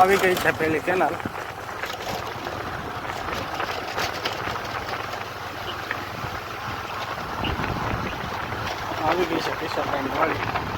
આવી ગઈ છે પેલી કેનાલ આવી ગઈ છે કિશોરભાઈ વાળી.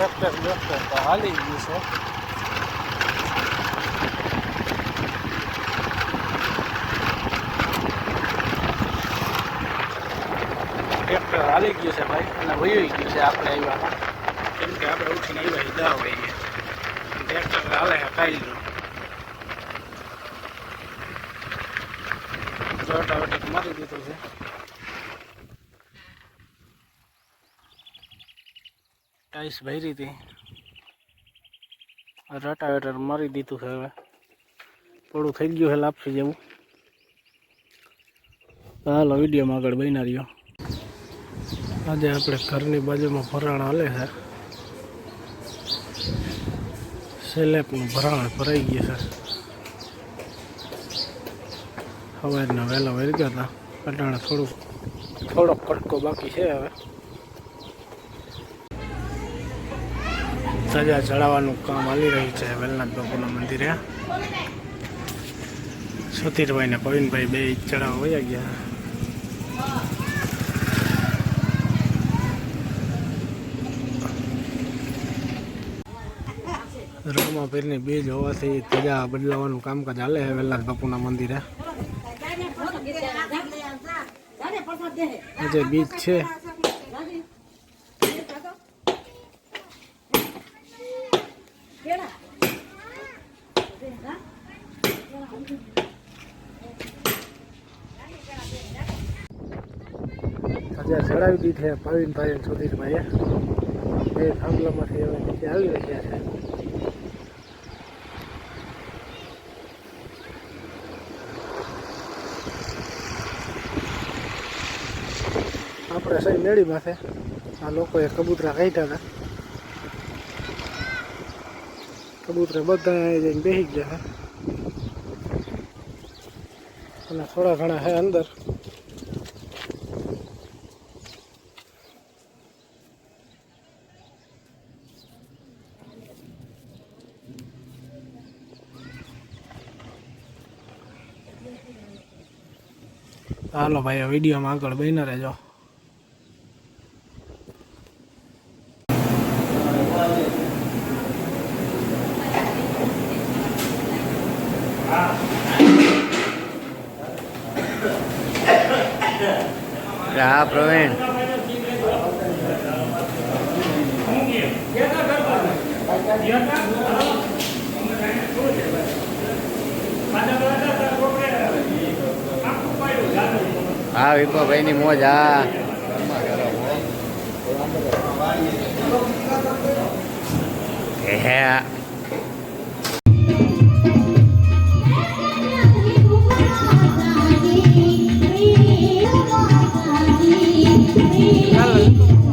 ટ્રેક્ટર ટ્રેક્ટર તો હાલી ગયું છે ટ્રેક્ટર હાલી ગયું છે ભાઈ અને વહી ગયું છે આપણે આવ્યા કેમ કે આપણે ઉઠીને આવ્યા દા હોઈએ ટ્રેક્ટર હાલે છે જોટા રોટાવેટર મારી દીધું છે ટાઈસ ભરી હતી. રોટાવેટર મારી દીધું છે હવે. થોડું થઈ ગયું છે લાપસી જેવું. હાલો વિડીયોમાં આગળ રહ્યો. આજે આપણે ઘરની બાજુમાં ભરાણ હાલે છે. સેલેપનું ભરાણ ભરાઈ ગયું છે. સવારના વહેલા વહી ગયા હતા. અટાણે થોડુંક થોડોક કટકો બાકી છે હવે. સજા ચડાવવાનું કામ હાલી રહ્યું છે વેલનાથ બાપુના મંદિરે. સુધીરભાઈ ને પવિનભાઈ બે ચડાવવા વયા ગયા. રામાપીરની બીજ હોવાથી ધજા બદલાવાનું કામકાજ હાલે છે વેલનાથ બાપુના મંદિરે. આજે બીજ છે. ધજા ચડાવી દીધી છે પવિનભાઈ અને સુધીરભાઈએ બે થાંભલામાંથી હવે નીચે આવી રહ્યા છે. આપણે સહી મેળી માથે. આ લોકોએ કબૂતરા કાઢ્યા હતા. કબૂતરા બધા જઈને બેસી ગયા છે. અને થોડા ઘણા છે અંદર. હાલો ભાઈ વિડીયોમાં આગળ બહીને રહેજો. હા પ્રવીણ. હા વિપુભાઈ ની મોજ હા હે. Hello.